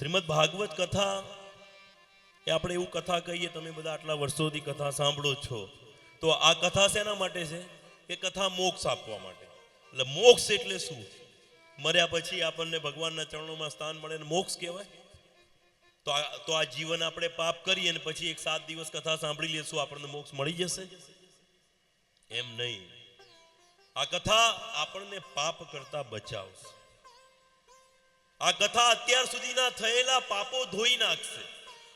શ્રીમદ ભાગવત કથા એ આપણે એવું કથા કહીએ, તમે બધા આટલા વર્ષોથી કથા સાંભળો છો. તો આ કથા શેના માટે છે? એ કથા મોક્ષ આપવા માટે. એટલે મોક્ષ એટલે શું? મર્યા પછી આપણને ભગવાનના ચરણોમાં સ્થાન મળે ને મોક્ષ કહેવાય? તો આ તો આ જીવન આપણે પાપ કરીએ ને પછી એક સાત દિવસ કથા સાંભળી લેશું આપણને મોક્ષ મળી જશે? એમ નહીં. આ કથા આપણને પાપ કરતા બચાવશે. આ કથા અત્યાર સુધીના થયેલા પાપો ધોઈ નાખશે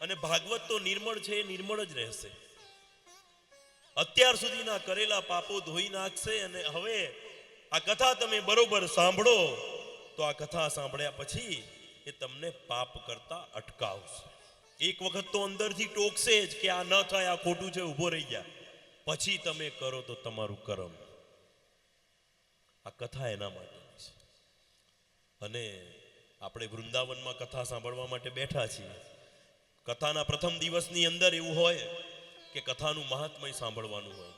અને ભાગવત તો નિર્મળ છે, એ નિર્મળ જ રહેશે. અત્યાર સુધીના કરેલા પાપો ધોઈ નાખશે અને હવે આ કથા તમે બરોબર સાંભળો, તો આ કથા સાંભળ્યા પછી એ તમને પાપ કરતા અટકાવશે. એક વખત તો અંદરથી ટોકશે જ કે આ ન થાય, આ ખોટું છે, ઊભો રહી ગયા પછી તમે કરો તો તમારું કરમ. આ કથા એના માટે અને આપણે વૃંદાવનમાં કથા સાંભળવા માટે બેઠા છીએ. કથાના પ્રથમ દિવસની અંદર એવું હોય કે કથાનું મહાત્મય સાંભળવાનું હોય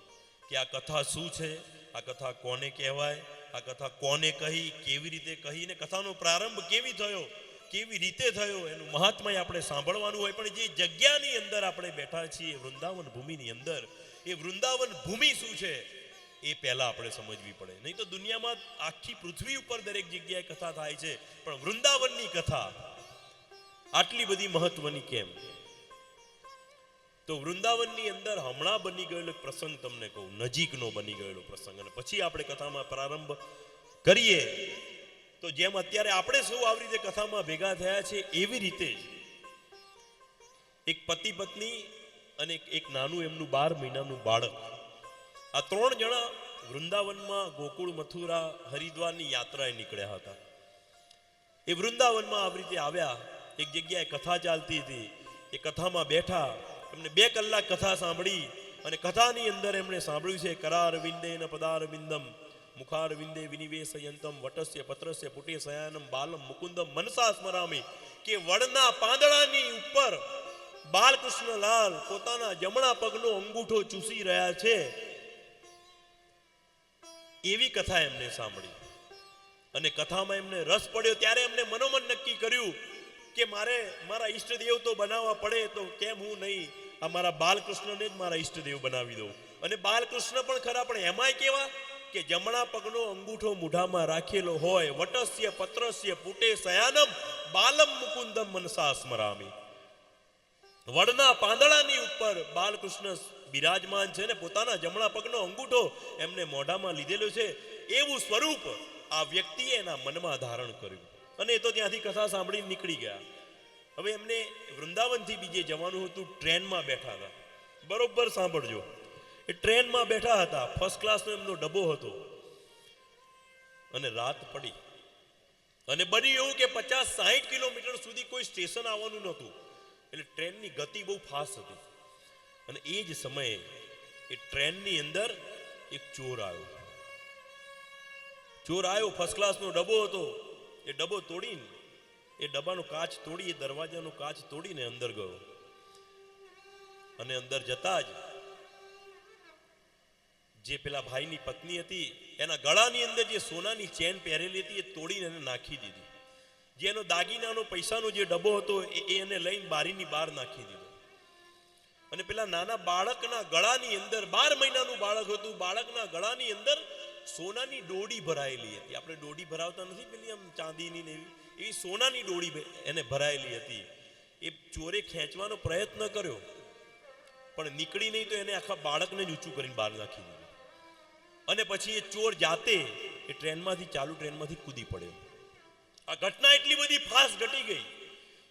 કે આ કથા શું છે, આ કથા કોને કહેવાય, આ કથા કોને કહી, કેવી રીતે કહી ને કથાનો પ્રારંભ કેવી થયો, કેવી રીતે થયો એનું મહાત્મય આપણે સાંભળવાનું હોય. પણ જે જગ્યાની અંદર આપણે બેઠા છીએ વૃંદાવન ભૂમિની અંદર, એ વૃંદાવન ભૂમિ શું છે? એ પહેલા આપણે સમજવી પડે. નહીં તો દુનિયામાં આખી પૃથ્વી ઉપર દરેક જગ્યાએ કથા થાય છે, પણ વૃંદાવનની કથા આટલી બધી મહત્વની કેમ? તો વૃંદાવનની અંદર હમણાં બની ગયેલો એક પ્રસંગ તમને કહું, નજીકનો બની ગયેલો પ્રસંગ. અને પછી આપણે કથામાં પ્રારંભ કરીએ. તો જેમ અત્યારે આપણે સૌ આવી રીતે કથામાં ભેગા થયા છે, એવી રીતે જ એક પતિ પત્ની અને એક- નાનું એમનું બાર મહિનાનું બાળક આ ત્રણ જણા વૃંદાવનમાં ગોકુળ, મથુરા, હરિદ્વારની યાત્રાએ નીકળ્યા હતા. એ વૃંદાવનમાં આવી રીતે આવ્યા, એક જગ્યાએ કથા ચાલતી હતી. એ કથામાં બેઠા, એમને બે કલાક કથા સાંભળી અને કથાની અંદર એમણે સાંભળ્યું છે, કરાર વિંદે ન પદાર વિંદમ, મુખાર વિંદે વિનિવેશયંતમ વટસ્ય પત્રસ્ય પુટે સયાનમ, બાલમ મુકુંદમ, મનસા સ્મરામી, કે વડના પાંદડાની ઉપર બાલકૃષ્ણલાલ પોતાના જમણા પગનો અંગૂઠો ચૂસી રહ્યા છે. એવી કથા એમને સાંભળી. અને કથામાં એમને રસ પડ્યો ત્યારે એમને મનોમન નક્કી કર્યું કે મારે, મારા ઈષ્ટદેવ તો બનાવવા પડે તો કેમ હું નહીં? આ મારા બાલકૃષ્ણને જ મારા ઈષ્ટદેવ બનાવી દઉં. અને બાલકૃષ્ણ પણ ખરા, પણ એમાંય કેવા કે જમણા પગનો અંગૂઠો મૂઢામાં રાખેલો હોય, વટસ્ય, પત્રસ્ય, પુટે સયાનમ, બાલમ મુકુંદમ મનસા સ્મરામી. વડના પાંદડાની ઉપર બાલકૃષ્ણ બિરાજમાન છે ને પોતાના જમણા પગનો અંગૂઠો એમને મોઢામાં લીધેલો છે, એવું સ્વરૂપ આ વ્યક્તિએ એના મનમાં ધારણ કર્યું. અને એ તો ત્યાંથી કથા સાંભળીને નીકળી ગયા. હવે એમને વૃંદાવનથી બીજે જવાનું હતું, ટ્રેનમાં બેઠા હતા. બરોબર સાંભળજો. એ ટ્રેનમાં બેઠા હતા, ફર્સ્ટ ક્લાસનો એમનો ડબ્બો હતો. અને રાત પડી. અને બની એવું કે પચાસ સાહીઠ કિલોમીટર સુધી કોઈ સ્ટેશન આવવાનું નહોતું. એટલે ટ્રેનની ગતિ બહુ ફાસ્ટ હતી. અને એ જ સમયે એ ટ્રેનની અંદર એક ચોર આવ્યો. ચોર આવ્યો ફર્સ્ટ ક્લાસનો ડબ્બો હતો. એ ડબ્બો તોડીને, એ ડબ્બાનો કાચ તોડી, એ દરવાજાનો કાચ તોડીને અંદર ગયો. અને અંદર જતા જ જે પેલા ભાઈની પત્ની હતી, એના ગળાની અંદર જે સોનાની ચેન પહેરેલી હતી, એ તોડીને એને નાખી દીધી. જે એનો દાગીનાનો પૈસાનો જે ડબ્બો હતો, એ એને લઈને બારીની બહાર નાખી દીધો. અને પેલા નાના બાળકના ગળાની અંદર, બાર મહિનાનું બાળક હતું, બાળકના ગળાની અંદર સોનાની ડોડી ભરાયેલી હતી. આપણે ડોડી ભરાવતા નથી પેલી આમ ચાંદીની ને એવી? એવી સોનાની ડોડી એને ભરાયેલી હતી. એ ચોરે ખેંચવાનો પ્રયત્ન કર્યો, પણ નીકળી નહીં તો એને આખા બાળકને જ ઊંચું કરીને બહાર નાખી દીધું. અને પછી એ ચોર જાતે એ ટ્રેનમાંથી, ચાલુ ટ્રેનમાંથી કૂદી પડ્યો. આ ઘટના એટલી બધી ફાસ્ટ ઘટી ગઈ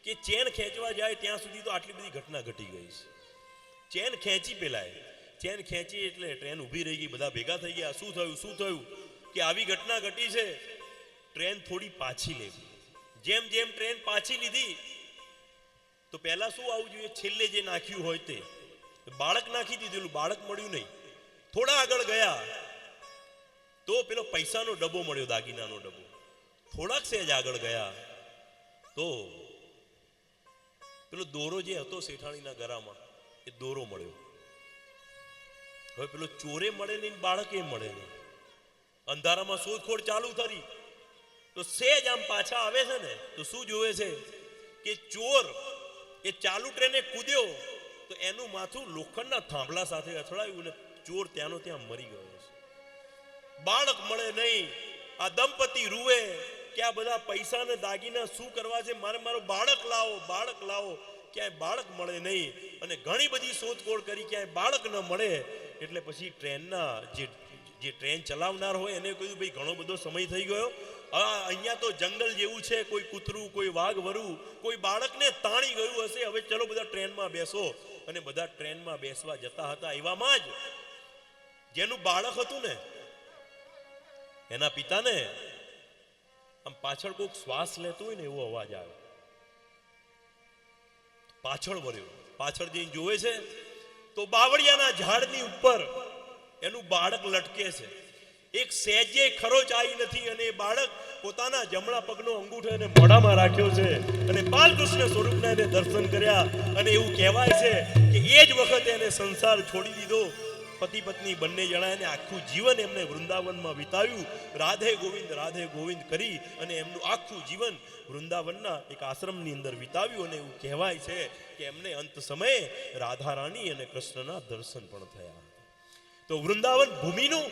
કે ચેન ખેંચવા જાય ત્યાં સુધી તો આટલી બધી ઘટના ઘટી ગઈ છે. ચેન ખેંચી પેલાય ચેન ખેંચી એટલે ટ્રેન ઊભી રહી ગઈ, બધા ભેગા થઈ ગયા. શું થયું શું થયું? કે આવી ઘટના ઘટી છે. ટ્રેન થોડી પાછી લેવી. જેમ જેમ ટ્રેન પાછી લીધી, તો પહેલા શું આવવું જોઈએ? છેલ્લે જે નાખ્યું હોય તે. બાળક નાખી દીધેલું, બાળક મળ્યું નહીં. થોડા આગળ ગયા, તો પેલો પૈસાનો ડબ્બો મળ્યો, દાગીનાનો ડબ્બો. થોડાક સહેજ આગળ ગયા, તો પેલો દોરો જે હતો શેઠાણીના ગરામાં એ દોરો મળ્યો. હવે પેલો ચોરે મળે નહીં બાળકે મળે નહીં. અંધારામાં શોધખોળ ચાલુ કરી. તો સેજ આમ પાછા આવે છે ને, તો શું જોવે છે? કે ચોર એ ચાલુ ટ્રેને કૂદ્યો, તો એનું માથું લોખંડના થાંભલા સાથે અથડાયું ને ચોર ત્યાંનો ત્યાં મરી ગયો છે. બાળક મળે નહીં, આ દંપતી રૂવે કે આ બધા પૈસા ને દાગીના શું કરવા છે? મારે મારો બાળક લાવો બાળક લાવો. ક્યાંય બાળક મળે નહીં. અને ઘણી બધી શોધખોળ કરી ક્યાંય બાળક ન મળે, એટલે પછી ટ્રેનના જે જે ટ્રેન ચલાવનાર હોય એને કહ્યું, ભાઈ, ઘણો બધો સમય થઈ ગયો. અહીંયા તો જંગલ જેવું છે, કોઈ કૂતરું, કોઈ વાઘ વરુ કોઈ બાળકને તાણી ગયું હશે, હવે ચલો બધા ટ્રેનમાં બેસો. અને બધા ટ્રેનમાં બેસવા જતા હતા, એવામાં જ જેનું બાળક હતું ને, એના પિતાને આમ પાછળ કોઈક શ્વાસ લેતો હોય ને, એવો અવાજ આવ્યો. પાછળ વળ્યો. પાછળ જઈને જોવે છે, તો બાવળિયાના ઝાડની ઉપર એનું બાળક લટકે છે. એક સહેજે ખરોચ આવી નથી અને એ બાળક પોતાના જમણા પગનો અંગૂઠો એને મોઢામાં રાખ્યો છે અને બાલકૃષ્ણ સ્વરૂપના એને દર્શન કર્યા અને એવું કહેવાય છે કે એ જ વખતે એને સંસાર છોડી દીધો. પતિ પત્ની બંને જણાને આખું જીવન એમને વૃંદાવનમાં વિતાવ્યું. રાધે ગોવિંદ રાધે ગોવિંદ કરી અને એમનું આખું જીવન વૃંદાવનના એક આશ્રમની અંદર વિતાવ્યું અને એવું કહેવાય છે કે એમને અંત સમયે રાધા અને કૃષ્ણના દર્શન પણ થયા. તો વૃંદાવન ભૂમિનું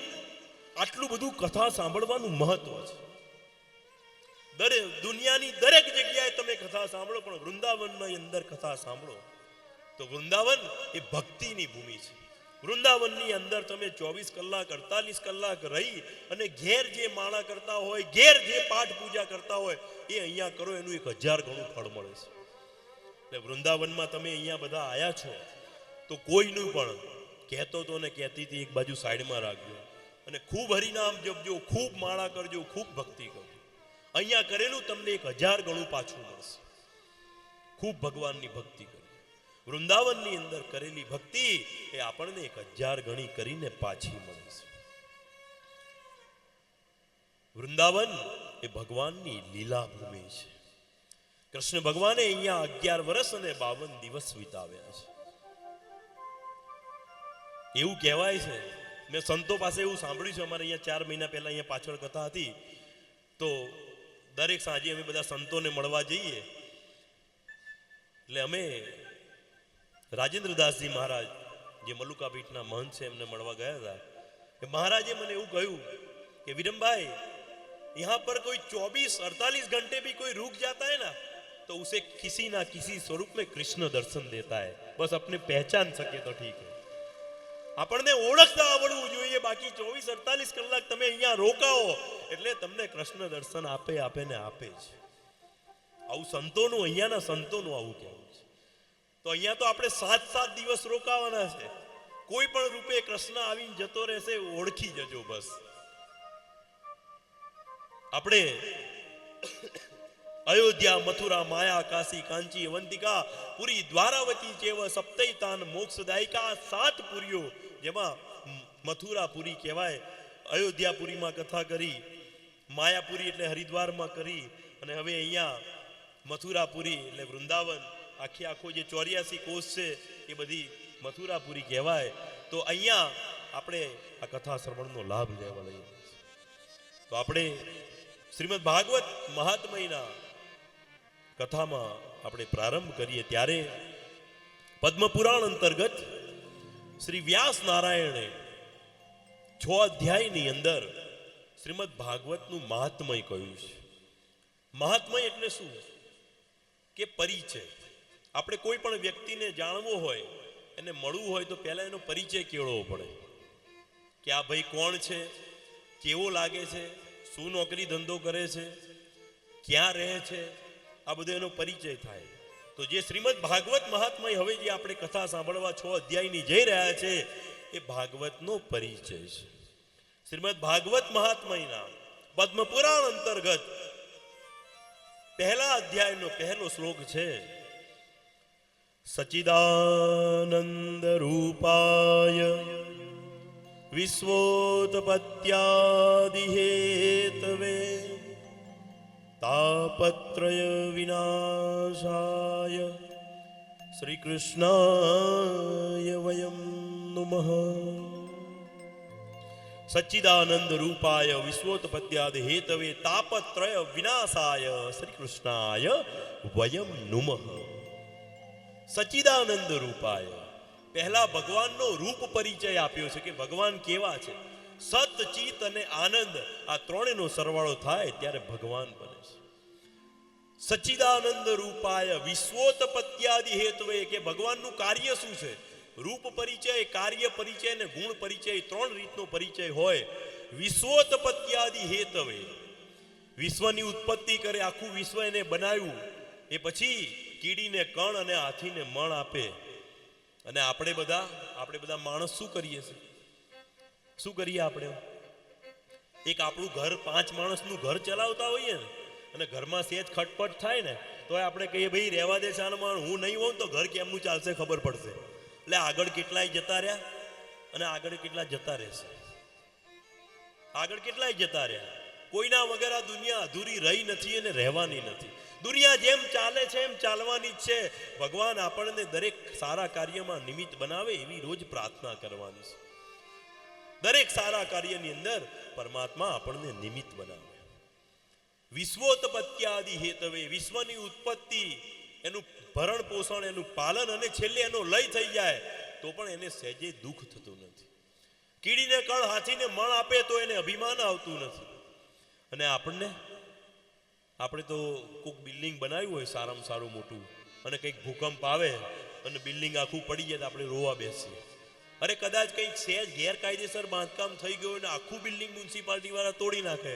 આટલું બધું કથા સાંભળવાનું મહત્વ છે. દરેક દુનિયાની દરેક જગ્યાએ તમે કથા સાંભળો, પણ વૃંદાવનની અંદર કથા સાંભળો તો વૃંદાવન એ ભક્તિની ભૂમિ છે. વૃંદાવનની અંદર તમે ચોવીસ કલાક, અડતાલીસ કલાક રહી અને ઘેર જે માળા કરતા હોય, ઘેર જે પાઠ પૂજા કરતા હોય, એ અહીંયા કરો, એનું એક હજાર ગણું ફળ મળે છે. એટલે વૃંદાવનમાં તમે અહીંયા બધા આયા છો, તો કોઈનું પણ કહેતો તો ને કહેતી હતી, એક બાજુ સાઈડમાં રાખજો. અને ખૂબ હરિનામ જપજો, ખૂબ માળા કરજો, ખૂબ ભક્તિ કરજો. અહીંયા કરેલું તમને એક હજાર ગણું પાછું મળશે. ખૂબ ભગવાનની ભક્તિ કરજો. વૃંદાવનની અંદર કરેલી ભક્તિ એ આપણને એક હજાર ગણી કરીને પાછી મળે છે. વૃંદાવન એ ભગવાનની લીલા ભૂમિ છે. કૃષ્ણ ભગવાને અહીંયા અગિયાર વર્ષ અને બાવન દિવસ વિતાવ્યા છે. એવું કહેવાય છે, મેં સંતો પાસે એવું સાંભળ્યું છે, અમારે અહીંયા ચાર મહિના પહેલા અહીંયા પાછળ કથા હતી. તો દરેક સાંજે અમે બધા સંતોને મળવા જઈએ. એટલે અમે રાજેન્દ્રદાસજી મહારાજ જે મલુકા પીઠના મહંત છે એમને મળવા ગયા હતા કે મહારાજે મને એવું કહ્યું કે વિરમભાઈ यहाँ पर कोई 24 48 घंटे भी कोई रुक जाता है ना तो उसे किसी ना किसी स्वरूप में कृष्ण दर्शन देता है बस अपने पहचान सके तो ठीक है આપણને ઓળખતા આવડવું જોઈએ બાકી ચોવીસ અડતાલીસ કલાક તમે અહીંયા રોકાઓ એટલે તમને કૃષ્ણ દર્શન આપે આપે ને આપે જ આવું સંતોનું અહીંયાના સંતોનું આવું કહેવું છે તો અહીંયા તો આપણે સાત સાત દિવસ રોકાવાના છે. કોઈ પણ રૂપે કૃષ્ણ આવીને જતો રહેશે, ઓળખી જજો બસ. આપણે અયોધ્યા, મથુરા, માયા, કાશી, કાંચી, અવંતિકા, પુરી, દ્વારાવતી જેવ સપ્તૈતાન, મોક્ષદાયિકા સાત પુરીઓ જેમાં મથુરા પુરી કહેવાય અયોધ્યાપુરીમાં કથા કરી માયાપુરી એટલે હરિદ્વારમાં કરી, અને હવે અહીંયા મથુરાપુરી એટલે વૃંદાવન આખી આખો જે ચોર્યાસી કોષ છે, એ બધી મથુરાપુરી કહેવાય. તો અહીંયા આપણે આ કથા શ્રવણનો લાભ લેવા લઈએ. તો આપણે શ્રીમદ ભાગવત મહાત્મયના કથામાં આપણે પ્રારંભ કરીએ ત્યારે પદ્મપુરાણ અંતર્ગત શ્રી વ્યાસ નારાયણે છ અધ્યાયની અંદર શ્રીમદ ભાગવતનું મહાત્મય કહ્યું છે. મહાત્મય એટલે શું? કે પરિચય. આપણે કોઈ પણ વ્યક્તિને જાણવો હોય, એને મળવું હોય તો પહેલાં એનો પરિચય કેળવવો પડે. કે આ ભાઈ કોણ છે, કેવો લાગે છે, શું નોકરી ધંધો કરે છે, ક્યાં રહે છે, આ બધો એનો પરિચય થાય. તો જે શ્રીમદ ભાગવત મહાત્મય હવે જે આપણે કથા સાંભળવા છ અધ્યાયની જઈ રહ્યા છે, એ ભાગવતનો પરિચય છે. શ્રીમદ ભાગવત મહાત્મયના પદ્મપુરાણ અંતર્ગત પહેલા અધ્યાયનો પહેલો શ્લોક છે સચિદાનંદ રૂપાય વિશ્વોત્પત્યાદિહેતવે તાપત્રય વિનાશાય શ્રી કૃષ્ણાય વયમ નુમઃ સચ્ચિદાનંદ રૂપાય વિશ્વોત્પત્યાદ હેતવે તાપત્રય વિનાશાય શ્રીકૃષ્ણાય વયમ નુમઃ સચ્ચિદાનંદ રૂપાય પહેલા ભગવાનનો રૂપ પરિચય આપ્યો છે કે ભગવાન કેવા છે? સત ચિત અને આનંદ આ ત્રણેયનો સરવાળો થાય ત્યારે ભગવાન બને છે. સચિદાનંદ રૂપાય વિશ્વોત્પત્યાદિ હેતુએ કે ભગવાનનું કાર્ય શું છે? રૂપ પરિચય, કાર્ય પરિચય અને ગુણ પરિચય ત્રણ રીતનો પરિચય હોય. વિશ્વોત્પત્યાદિ હેતવે વિશ્વની ઉત્પત્તિ કરે, આખું વિશ્વ એને બનાવ્યું. એ પછી કીડીને કણ અને હાથીને મણ આપે. અને આપણે બધા આપણે બધા માણસ શું કરીએ છીએ? શું કરીએ આપણે? એક આપણું ઘર, પાંચ માણસનું ઘર ચલાવતા હોઈએ ને, અને ઘરમાં સેજ ખટપટ થાય ને તો આપણે કહીએ, ભાઈ, રહેવા દે શાન માણ, હું નહીં હોઉં તો ઘર કેમનું ચાલશે ખબર પડશે. એટલે આગળ કેટલાય જતા રહ્યા? અને આગળ કેટલા જતા રહેશે? આગળ કેટલાય જતા રહ્યા? કોઈના વગર આ દુનિયા અધૂરી રહી નથી અને રહેવાની નથી. દુનિયા જેમ ચાલે છે, એમ ચાલવાની જ છે. ભગવાન આપણને દરેક સારા કાર્યમાં નિમિત્ત બનાવે એવી રોજ પ્રાર્થના કરવાની છે. દરેક સારા કાર્યની અંદર પરમાત્મા આપણને નિમિત્ત બનાવે. વિશ્વોત્પત્યાદિ હેતવે, વિશ્વની ઉત્પત્તિ, એનું ભરણ પોષણ, એનું પાલન અને છેલ્લે એનો લય થઈ જાય, તો પણ એને સહેજે દુઃખ થતું નથી. કીડીને કળ હાથીને મણ આપે તો એને અભિમાન આવતું નથી. અને આપણને આપણે તો કોઈક બિલ્ડિંગ બનાવ્યું હોય સારામાં સારું મોટું અને કંઈક ભૂકંપ આવે અને બિલ્ડિંગ આખું પડી જાય તો આપણે રોવા બેસીએ. અરે કદાચ કંઈક સહેજ ગેરકાયદેસર બાંધકામ થઈ ગયું અને આખું બિલ્ડિંગ મ્યુનિસિપાલિટીવાળા તોડી નાખે,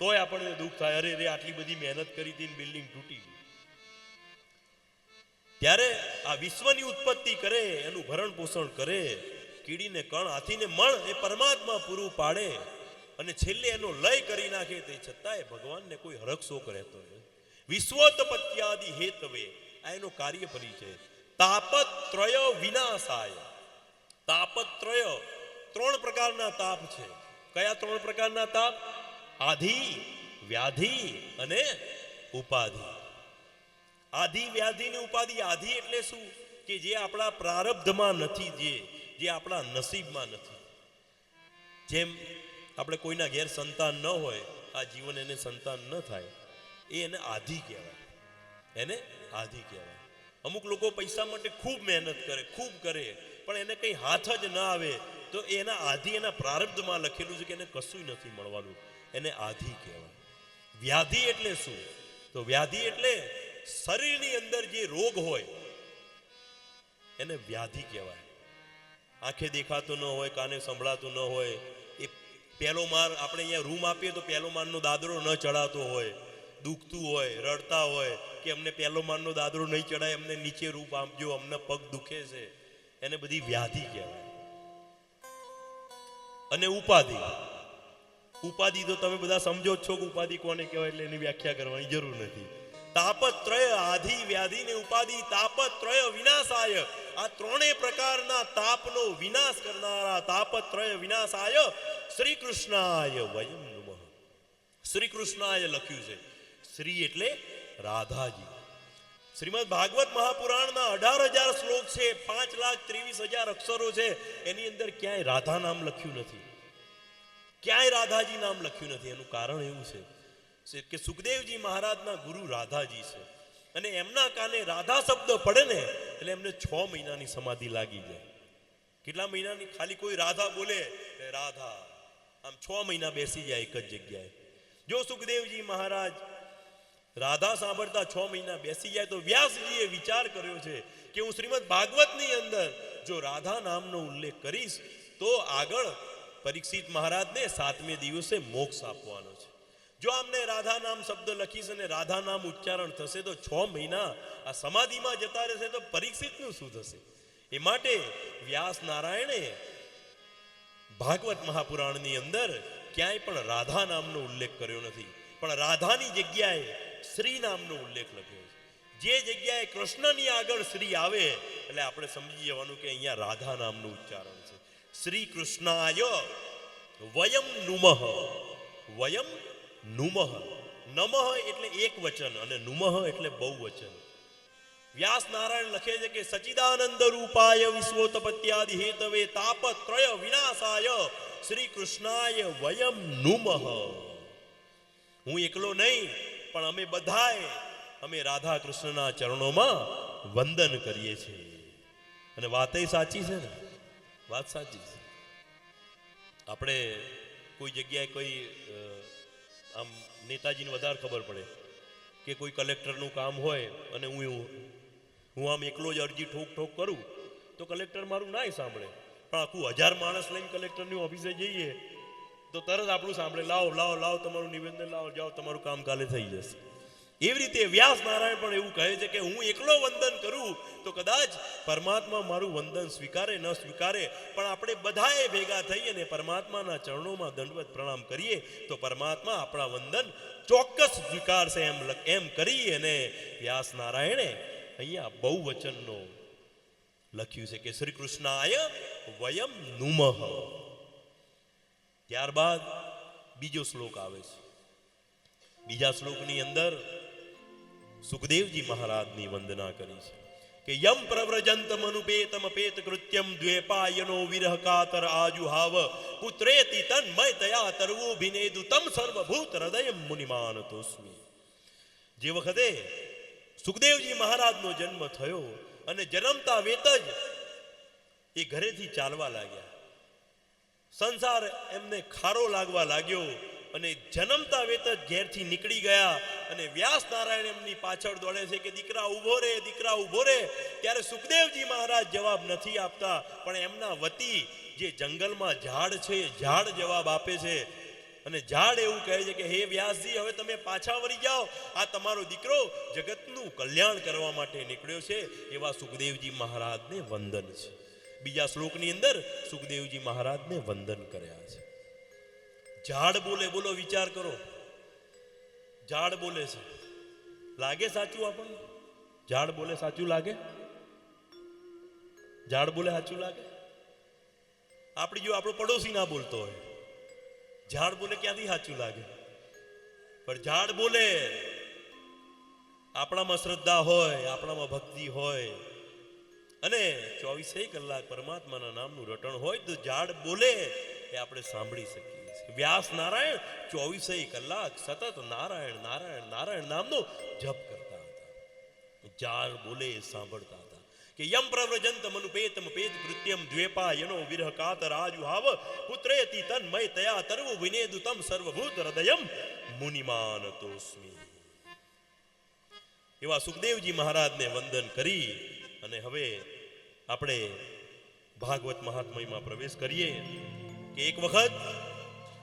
તોય આપણને દુઃખ થાય. અરે રે આટલી બધી મહેનત કરી હતી બિલ્ડિંગ તૂટી ત્યારે આ વિશ્વની ઉત્પત્તિ કરે, એનું ભરણ પોષણ કરે, કીડીને કણ હાથીને મણ એ પરમાત્મા પૂરું પાડે. અને છેલ્લે એનો લય કરી નાખે તે છતાંય ભગવાનને કોઈ હરખ શોક રહેતો નથી વિશ્વોત્પત્યાદિ હેતવે આ એનો કાર્ય પરિચય તાપત્રય વિનાશાય. તાપત્રય ત્રણ પ્રકારના તાપ છે. કયા ત્રણ પ્રકારના તાપ? આધિ, વ્યાધિ અને ઉપાધિ. આધિ, વ્યાધિ ને ઉપાધિ, આધિ એટલે શું? કે જે આપણા પ્રારબ્ધમાં નથી જે જે આપણા નસીબમાં નથી. જેમ આપણે કોઈના ઘેર સંતાન ન હોય, આ જીવન એને સંતાન ન થાય. એ એને આધિ કહેવાય. એને આધિ કહેવાય. અમુક લોકો પૈસા માટે ખૂબ મહેનત કરે, ખૂબ કરે, પણ એને કંઈ હાથ જ ન આવે, તો એના આધિ, એના પ્રારબ્ધમાં લખેલું છે કે એને કશું નથી મળવાનું. એને આધિ કહેવાય. વ્યાધિ એટલે શું? તો વ્યાધિ એટલે શરીરની અંદર જે રોગ હોય, એને વ્યાધિ કહેવાય. આંખે દેખાતું ન હોય, કાને સંભળાતું ન હોય પહેલો માર આપણે અહીંયા રૂમ આપીએ તો પહેલો મારનો દાદરો ન ચડાતો હોય, દુખતું હોય, રડતા હોય, કે અમને પહેલો મારનો દાદરો નહીં ચડાય, અમને નીચે રૂપ આપજો, અમને પગ દુખે છે, એને બધી વ્યાધિ કહેવાય. અને ઉપાધિ. ઉપાધિ તો તમે બધા સમજો છો કે ઉપાધિ કોને કહેવાય એટલે એની વ્યાખ્યા કરવાની જરૂર નથી. તાપત્રય, આધિ, વ્યાધિ ને ઉપાધિ, તાપત્રય વિનાશાય. આ ત્રણેય પ્રકારના તાપનો વિનાશ કરનારા તાપત્રય વિનાશાય. શ્રી કૃષ્ણાય વયમ નમઃ. શ્રી કૃષ્ણાય લખ્યું છે. શ્રી એટલે રાધાજી. શ્રીમદ ભાગવત મહાપુરાણના અઢાર હજાર શ્લોક છે, પાંચ લાખ ત્રેવીસ હજાર અક્ષરો છે, એની અંદર ક્યાંય રાધા નામ લખ્યું નથી. ક્યાંય રાધાજી નામ લખ્યું નથી, એનું કારણ એવું છે કે સુખદેવજી મહારાજના ગુરુ રાધાજી છે. અને એમના કાને રાધા શબ્દ પડે ને, એટલે એમને છ મહિનાની સમાધિ લાગી જાય. કેટલા મહિનાની? ખાલી કોઈ રાધા બોલે રાધા આમ છ મહિના બેસી જાય એક જ જગ્યાએ. જો સુખદેવજી મહારાજ રાધા સાંભળતા છ મહિના બેસી જાય તો વ્યાસજીએ વિચાર કર્યો છે કે હું શ્રીમદ ભાગવતની અંદર જો રાધા નામનો ઉલ્લેખ કરીશ, તો આગળ પરીક્ષિત મહારાજને સાતમે દિવસે મોક્ષ આપવાનો છે. જો આમને રાધા નામ શબ્દ લખીશ અને રાધા નામ ઉચ્ચારણ થશે તો છ મહિના આ સમાધિમાં જતા રહેશે તો પરીક્ષિતનું શું થશે? એ માટે વ્યાસ નારાયણે ભાગવત મહાપુરાણની અંદર ક્યાંય પણ રાધા નામનો ઉલ્લેખ કર્યો નથી. પણ રાધાની જગ્યાએ શ્રી નામનો ઉલ્લેખ લખ્યો છે. જે જગ્યાએ કૃષ્ણની આગળ શ્રી આવે, એટલે આપણે સમજી જવાનું કે અહીંયા રાધા નામનું ઉચ્ચારણ છે. શ્રી કૃષ્ણાય વયમ નુમઃ વયમ નુમઃ. નમઃ એટલે એક વચન અને નુમઃ એટલે બહુવચન. વ્યાસ નારાયણ લખે છે કે સચિદાનંદ રૂપાય વિશ્વોત્પત્યાદિ હેતવે તાપત્રય વિનાશાય શ્રી કૃષ્ણાય વયમ નુમઃ. હું એકલો નહીં, પણ અમે બધાએ અમે રાધા કૃષ્ણના ચરણોમાં વંદન કરીએ છીએ. અને વાતે સાચી છે ને? વાત સાચી છે. આપણે કોઈ જગ્યાએ કોઈ આમ નેતાજીને વધારે ખબર પડે કે કોઈ કલેક્ટરનું કામ હોય અને હું એવું- હું આમ એકલો જ અરજી ઠોક ઠોક કરું, તો કલેક્ટર મારું નાય સાંભળે. પણ આખું હજાર માણસ લઈને કલેક્ટરની ઓફિસે જઈએ, તો તરત આપણું સાંભળે, લાવો લાવો લાવો, તમારું નિવેદન લાવો, જાઓ, તમારું કામ કાલે થઈ જશે. એવી રીતે વ્યાસ નારાયણ પણ એવું કહે છે કે હું એકલો વંદન કરું, તો કદાચ પરમાત્મા મારું વંદન સ્વીકારે, ન સ્વીકારે, પણ આપણે બધાએ ભેગા થઈ અને પરમાત્માના ચરણોમાં દંડવત પ્રણામ કરીએ, તો પરમાત્મા આપણા વંદન ચોક્કસ સ્વીકારશે એમ એમ કરી અને વ્યાસ નારાયણે અહીંયા બહુ વચનનો લખ્યું છે કે શ્રી કૃષ્ણાય વયમ નુમઃ ત્યારબાદ બીજો શ્લોક આવે છે બીજા શ્લોકની અંદર સુખદેવજી મહારાજની વંદના કરી છે કે યમ પ્રવ્રજંત મનુપેતમ પેત કૃત્યમ દ્વેપાયનો વિરહ કાતર આજુહાવ પુત્રેતિ તન્મય તયા તરવો ભિનેદુ તમ સર્વભૂત હૃદય મુનિમાન તોસ્મી જે વખતે સુખદેવજી મહારાજનો જન્મ થયો અને જન્મતા વેત જ એ ઘરેથી ચાલવા લાગ્યા. સંસાર એમને ખારો લાગવા લાગ્યો અને જન્મતા વેત જ ઘેરથી નીકળી ગયા અને વ્યાસ નારાયણ એમની પાછળ દોડે છે કે દીકરા ઊભો રે, દીકરા ઊભો રે. ત્યારે સુખદેવજી મહારાજ જવાબ નથી આપતા, પણ એમના વતી જે જંગલમાં ઝાડ છે, ઝાડ જવાબ આપે છે. અને ઝાડ એવું કહે છે કે, હે વ્યાસજી, હવે તમે પાછા વળી જાઓ. આ તમારો દીકરો જગતનું કલ્યાણ કરવા માટે નીકળ્યો છે. એવા સુખદેવજી મહારાજને વંદન છે. બીજા શ્લોકની અંદર સુખદેવજી મહારાજને વંદન કર્યા છે. ઝાડ બોલે, બોલો, વિચાર કરો. ઝાડ બોલે છે. લાગે સાચું આપણને? ઝાડ બોલે સાચું લાગે? ઝાડ બોલે સાચું લાગે? આપણે જો આપણો પડોશી ના બોલતો હોય. ઝાડ બોલે ક્યાંથી સાચું લાગે? પણ ઝાડ બોલે, આપણામાં શ્રદ્ધા હોય, આપણામાં ભક્તિ હોય, અને ચોવીસે કલાક પરમાત્માના નામનું રટણ હોય તો ઝાડ બોલે એ આપણે સાંભળી શકીએ છીએ. વ્યાસ નારાયણ ચોવીસે કલાક સતત નારાયણ નારાયણ નારાયણ નામનો જપ કરતા હતા. ઝાડ બોલે સાંભળતા હતા કે યમ પ્રવ્રજંત મનુપેતમ પેત કૃત્યમ દ્વેપા યનો વિરહ કાતર તન્મય તયા તરવું વિનેદુતમ સર્વભૂત હૃદયમ મુનિમાન તોસ્મી એવા સુખદેવજી મહારાજને વંદન કરી અને હવે આપણે ભાગવત મહાત્મયમાં પ્રવેશ કરીએ કે એક વખત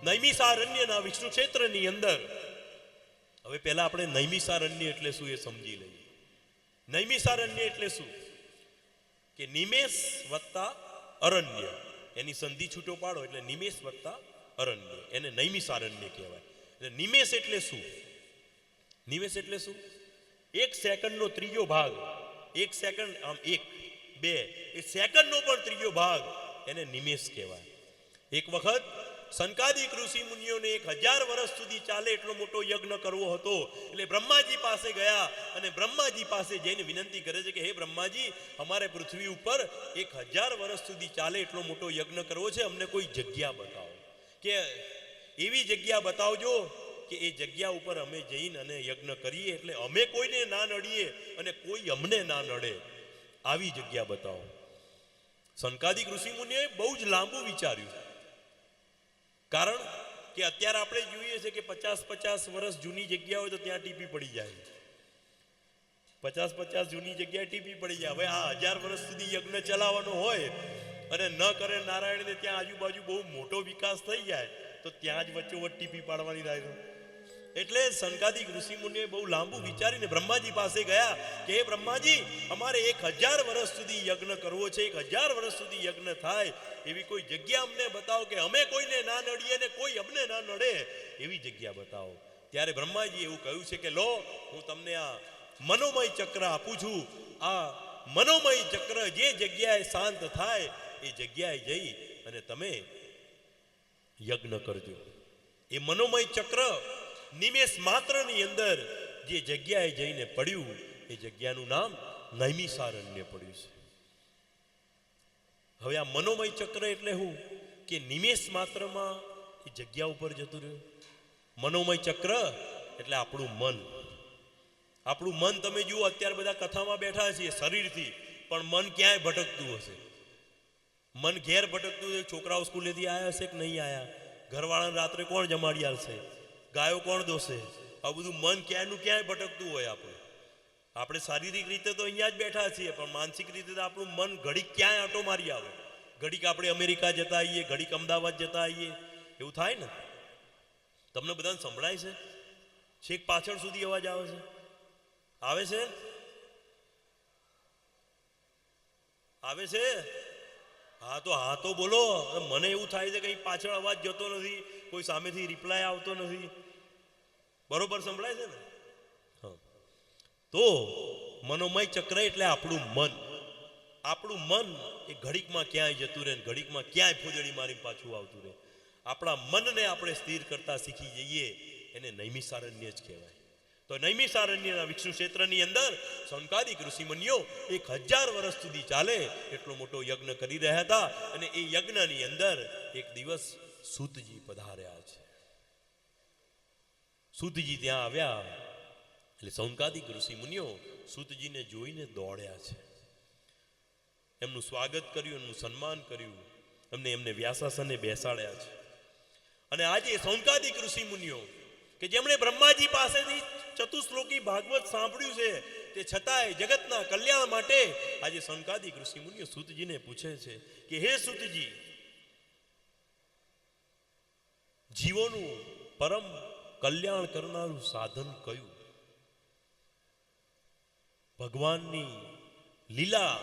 નૈમિષારણ્યના વિષ્ણુ ક્ષેત્રની અંદર, હવે પહેલા આપણે નૈમિષારણ્ય એટલે શું એ સમજી લઈએ. નૈમિષારણ્ય એટલે શું? કે નિમેષ વત્તા અરણ્ય. એની સંધિ છૂટો પાડો એટલે નિમેષ વત્તા અરણ્ય. એને નૈમિષારણ્ય કહેવાય. એટલે નિમેષ એટલે શું? નિમેષ એટલે શું? એક સેકન્ડનો ત્રીજો ભાગ. એક સેકન્ડ, આમ એક, બે. એ સેકન્ડનો પણ ત્રીજો ભાગ એને નિમેષ કહેવાય. એક વખત સંકાદિક ઋષિ મુનિઓને એક હજાર વર્ષ સુધી ચાલે એટલો મોટો યજ્ઞ કરવો હતો. એટલે બ્રહ્માજી પાસે ગયા અને બ્રહ્માજી પાસે જઈને વિનંતી કરે છે કે, હે બ્રહ્માજી, અમારે પૃથ્વી ઉપર એક હજાર વર્ષ સુધી ચાલે એટલો મોટો યજ્ઞ કરવો છે, અમને કોઈ જગ્યા બતાવો. કે એવી જગ્યા બતાવજો કે એ જગ્યા ઉપર અમે જઈને અને યજ્ઞ કરીએ, એટલે અમે કોઈને ના નડીએ અને કોઈ અમને ના નડે. આવી જગ્યા બતાવો. સંકાદિક ઋષિ મુનિએ બહુ જ લાંબુ વિચાર્યું. કારણ કે અત્યારે આપણે જોઈએ છે કે પચાસ પચાસ વર્ષ જૂની જગ્યા હોય તો ત્યાં ટીપી પડી જાય. પચાસ પચાસ જૂની જગ્યાએ ટીપી પડી જાય. હવે આ હજાર વર્ષ સુધી યજ્ઞ ચલાવવાનો હોય અને ન કરે નારાયણને ત્યાં આજુબાજુ બહુ મોટો વિકાસ થઈ જાય, તો ત્યાં જ વચ્ચોવચ્ચ ટીપી પાડવાની છે. એટલે સંકાદિક ઋષિ મુનિએ બહુ લાંબુ વિચારીને બ્રહ્માજી પાસે ગયા કે, હે બ્રહ્માજી, અમારે એક હજાર વર્ષ સુધી યજ્ઞ કરવો છે, એક હજાર વર્ષ સુધી યજ્ઞ થાય. એવી કોઈ જગ્યા અમને બતાવો કે અમે કોઈને ના નડીએ ને કોઈ અમને ના નડે. એવી જગ્યા બતાવો. ત્યારે બ્રહ્માજી એવું કહ્યું છે કે, લો, હું તમને આ મનોમય ચક્ર આપું છું. આ મનોમય ચક્ર જે જગ્યાએ શાંત થાય, એ જગ્યાએ જઈ અને તમે યજ્ઞ કરજો. એ મનોમય ચક્ર નિમેષ માત્રની અંદર જે જગ્યાએ જઈને પડ્યું, એ જગ્યાનું નામ નૈમિસારણ્ય પડ્યું છે. હવે આ મનોમય ચક્ર એટલે શું કે નિમેષ માત્રમાં એ જગ્યા ઉપર જતું રહ્યું. મનોમય ચક્ર એટલે આપણું મન. આપણું મન તમે જુઓ, અત્યારે બધા કથામાં બેઠા છીએ શરીરથી, પણ મન ક્યાંય ભટકતું હશે? મન ઘેર ભટકતું હશે છોકરાઓ સ્કૂલેથી આવ્યા હશે કે નહીં આવ્યા ઘરવાળાને રાત્રે કોણ જમાડી આલશે? ગાયો કોણ દોશે આ બધું મન ક્યાંયનું ક્યાંય ભટકતું હોય આપણું. આપણે શારીરિક રીતે તો અહીંયા જ બેઠા છીએ, પણ માનસિક રીતે તો આપણું મન ઘડીક ક્યાંય આંટો મારી આવે. ઘડીક આપણે અમેરિકા જતા આવીએ, ઘડીક અમદાવાદ જતા આવીએ. એવું થાય ને? તમને બધાને સંભળાય છે? છેક પાછળ સુધી અવાજ આવે છે. આવે છે? આવે છે? હા, તો હા તો બોલો. મને એવું થાય છે કે અહીં પાછળ અવાજ જતો નથી, કોઈ સામેથી રિપ્લાય આવતો નથી. બરોબર સંભળાય છે ને? તો મનોમય ચક્ર એટલે આપણું મન. આપણું મન એ ઘડીકમાં ક્યાંય જતું રહે ને ઘડીકમાં ક્યાંય ફૂદડી મારી પાછું આવતું રહે. આપણા મનને આપણે સ્થિર કરતા શીખી જઈએ એને નૈમિષારણ્ય જ કહેવાય. તો નૈમિષારણ્યના વિષ્ણુ ક્ષેત્રની અંદર સંકાદિક ઋષિમુનિઓ એક હજાર વર્ષ સુધી ચાલે એટલો મોટો યજ્ઞ કરી રહ્યા હતા અને એ યજ્ઞની અંદર એક દિવસ સૂતજી પધાર્યા છે. સૂતજી ત્યાં આવ્યા. એટલે સૌનકાદિક ઋષિ મુનિઓ સૂતજીને જોઈને દોડ્યા છે. એમનું સ્વાગત કર્યું, એમનું સન્માન કર્યું. એમને એમને વ્યાસાસને બેસાડ્યા છે. અને આજે સૌનકાદિક ઋષિ મુનિઓ કે જેમણે બ્રહ્માજી પાસેથી ચતુશ્લોકી ભાગવત સાંભળ્યું છે, તે છતાંય જગતના કલ્યાણ માટે આજે સંકાદિક ઋષિ મુનિઓ સુતજીને પૂછે છે કે, હે સુતજી જીવોનું પરમ કલ્યાણ કરનારું સાધન કયું? ભગવાનની લીલા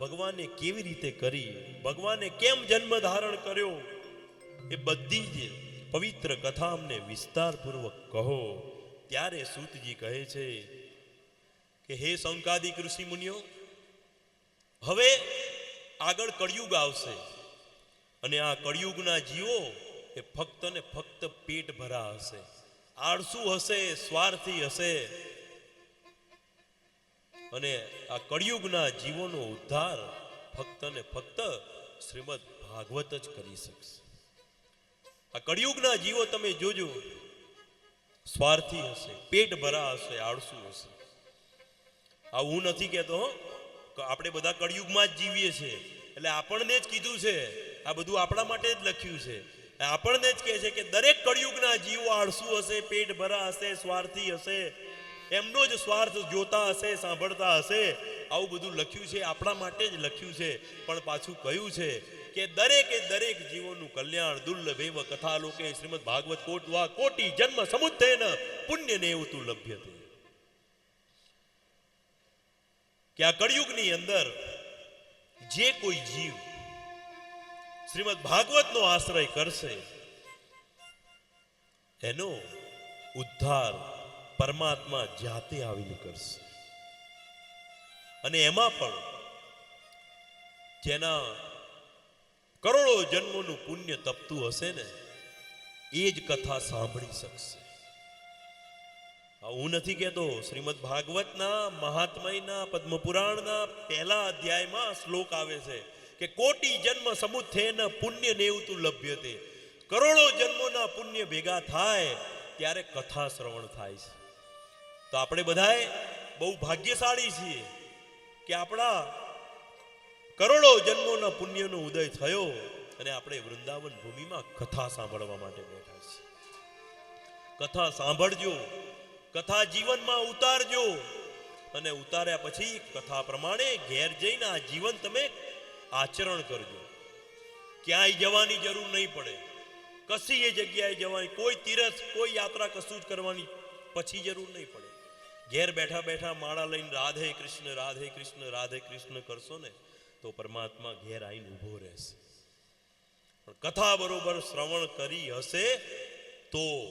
ભગવાને કેવી રીતે કરી? ભગવાને કેમ જન્મ ધારણ કર્યો? એ બધી જ પવિત્ર કથા અમને વિસ્તારપૂર્વક કહો. ત્યારે સૂતજી કહે છે કે, હે શંકાદિક ઋષિ મુનિઓ હવે આગળ કળિયુગ આવશે અને આ કળિયુગના જીવો એ ફક્ત ને ફક્ત પેટ ભરા હશે. આળસુ હશે, સ્વાર્થી હશે. અને આ કળિયુગના જીવોનો ઉદ્ધાર ફક્ત ને ફક્ત શ્રીમદ ભાગવત જ કરી શકશે. આ કળિયુગના જીવો તમે જોજો, સ્વાર્થી હશે, પેટ ભરા હશે, આળસુ હશે. આ હું નથી કહેતો આપણે બધા કળિયુગમાં જ જીવીએ છીએ. એટલે આપણને જ કીધું છે, આ બધું આપણા માટે જ લખ્યું છે. આપણને જ કહે છે કે દરેક કળિયુગના જીવો આળસુ હશે, પેટ ભરા હશે, સ્વાર્થી હશે, એમનો જ સ્વાર્થ જોતા હશે, સાંભળતા હશે. આવું બધું લખ્યું છે, આપણા માટે જ લખ્યું છે, પણ પાછું કહ્યું છે કે દરેકે દરેક જીવોનું કલ્યાણ, દુર્લભેવ કથા લોકે શ્રીમદ ભાગવત કોટવા કોટી જન્મ સમુદ્ધેન પુણ્ય ને એવું તું લભ્ય કે આ કળિયુગની અંદર જે કોઈ જીવ શ્રીમદ ભાગવતનો આશ્રય કરશે. એનો ઉદ્ધાર પરમાત્મા જાતે આવીને કરશે. અને એમાં પણ જેના કરોડો જન્મોનું પુણ્ય તપતું હશે ને, એ જ કથા સાંભળી શકશે. હું નથી કહેતો, શ્રીમદ ભાગવતના મહાત્મયના, પદ્મપુરાણના પહેલા અધ્યાયમાં શ્લોક આવે છે. કે કોટી જન્મ સમુથેન પુણ્ય નેવતું લભ્ય તે કરોડો જન્મોના પુણ્ય ભેગા થાય ત્યારે કથા શ્રવણ થાય છે. તો આપણે બધાએ બહુ ભાગ્યશાળી છીએ કે આપણા કરોડો જન્મોના પુણ્યનો ઉદય થયો અને આપણે વૃંદાવન ભૂમિમાં કથા સાંભળવા માટે બેઠા છીએ. કથા સાંભળજો, કથા જીવનમાં ઉતારજો અને ઉતાર્યા પછી કથા પ્રમાણે ઘેર જઈને આ જીવન તમે આચરણ કરજો. ક્યાંય જવાની જરૂર નહીં પડે. કશી એ જગ્યાએ જવાની કોઈ તીરથ, કોઈ યાત્રા કશું જ કરવાની પછી જરૂર નહીં પડે. ઘેર બેઠા બેઠા માળા લઈને રાધે કૃષ્ણ રાધે કૃષ્ણ રાધે કૃષ્ણ કરશો ને, તો પરમાત્મા ઘેર આવીને ઊભો રહેશે. પણ કથા બરોબર શ્રવણ કરી હશે તો